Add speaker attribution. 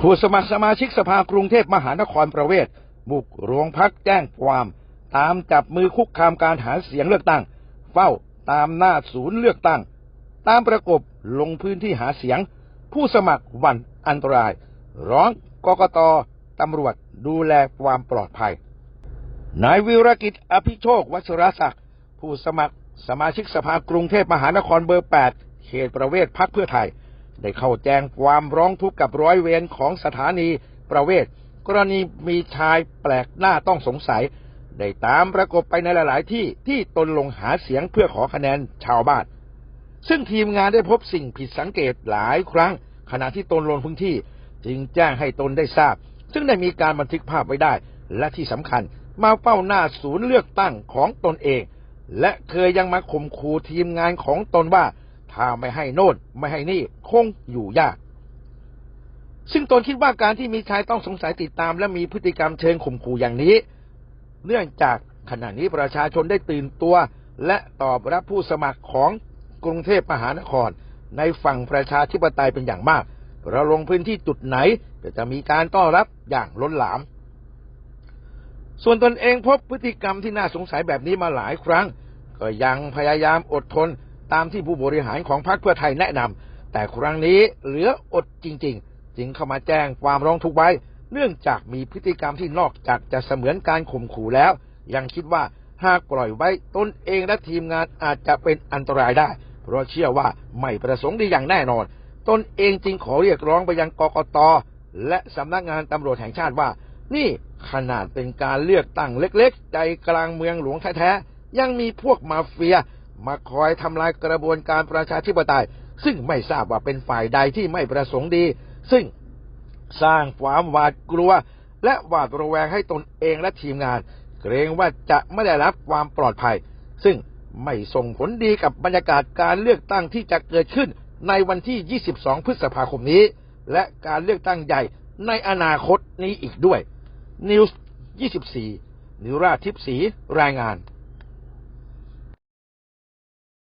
Speaker 1: ผู้สมัครสมาชิกสภากรุงเทพมหานครประเวศ บุกโรงพักแจ้งความ ตามจับมือคุกคามการหาเสียงเลือกตั้ง เฝ้าตามหน้าศูนย์เลือกตั้ง ตามประกบลงพื้นที่หาเสียง ผู้สมัครหวันอันตราย ร้องกกตตำรวจดูแลความปลอดภัย นายวิรกิจอภิโชควัชรศักดิ์ผู้สมัครสมาชิกสภากรุงเทพมหานครเบอร์ 8 เขตประเวศพักเพื่อไทย ได้เข้าแจ้งความร้องทุกข์กับร้อยเวรของสถานีประเวศ กรณีมีชายแปลกหน้าต้องสงสัย ได้ตามประกบไปในหลาย ๆ ที่ที่ตนลงหาเสียงเพื่อขอคะแนนชาวบ้าน ซึ่งทีมงานได้พบสิ่งผิดสังเกตหลายครั้ง ขณะที่ตนลงพื้นที่ จึงแจ้งให้ตนได้ทราบ ซึ่งได้มีการบันทึกภาพไว้ได้ และที่สำคัญมาเฝ้าหน้าศูนย์เลือกตั้งของตนเอง และเคยยังมาข่มขู่ทีมงานของตนว่า ถ้าไม่ให้โน่นไม่ให้นี่คงอยู่ยาก ซึ่งตนคิดว่าการที่มีชายต้องสงสัยติดตาม และมีพฤติกรรมเชิงข่มขู่อย่างนี้ เนื่องจากขณะนี้ประชาชนได้ตื่นตัว และตอบรับผู้สมัครของกรุงเทพมหานคร ในฝั่งประชาธิปไตยเป็นอย่างมาก เราลงพื้นที่จุดไหนก็จะมีการต้อนรับอย่างล้นหลาม ส่วนตนเองพบพฤติกรรมที่น่าสงสัยแบบนี้มาหลายครั้ง ก็ยังพยายามอดทน ตามที่ผู้บริหารของพรรคเพื่อไทยแนะนำแต่ครั้งนี้เหลืออดจริง ๆ จึงเข้ามาแจ้งความร้องทุกข์ไว้ เนื่องจากมีพฤติกรรมที่นอกจากจะเสมือนการข่มขู่แล้ว ยังคิดว่าหากปล่อยไว้ตนเองและทีมงานอาจจะเป็นอันตรายได้ เพราะเชื่อว่าไม่ประสงค์ดีอย่างแน่นอน ตนเองจึงขอเรียกร้องไปยังกกตและสำนักงานตำรวจแห่งชาติว่า นี่ขนาดเป็นการเลือกตั้งเล็กๆ ใจกลางเมืองหลวงแท้ๆ ยังมีพวกมาเฟีย มาคอยทำลายกระบวนการประชาธิปไตย ซึ่งไม่ทราบว่าเป็นฝ่ายใดที่ไม่ประสงค์ดี ซึ่งสร้างความหวาดกลัว และหวาดระแวงให้ตนเองและทีมงาน เกรงว่าจะไม่ได้รับความปลอดภัย ซึ่งไม่ส่งผลดีกับบรรยากาศการเลือกตั้งที่จะเกิดขึ้นในวันที่ 22 พฤษภาคมนี้ และการเลือกตั้งใหญ่ในอนาคตนี้อีกด้วยนิวส์24 นิวราทิพสีรายงาน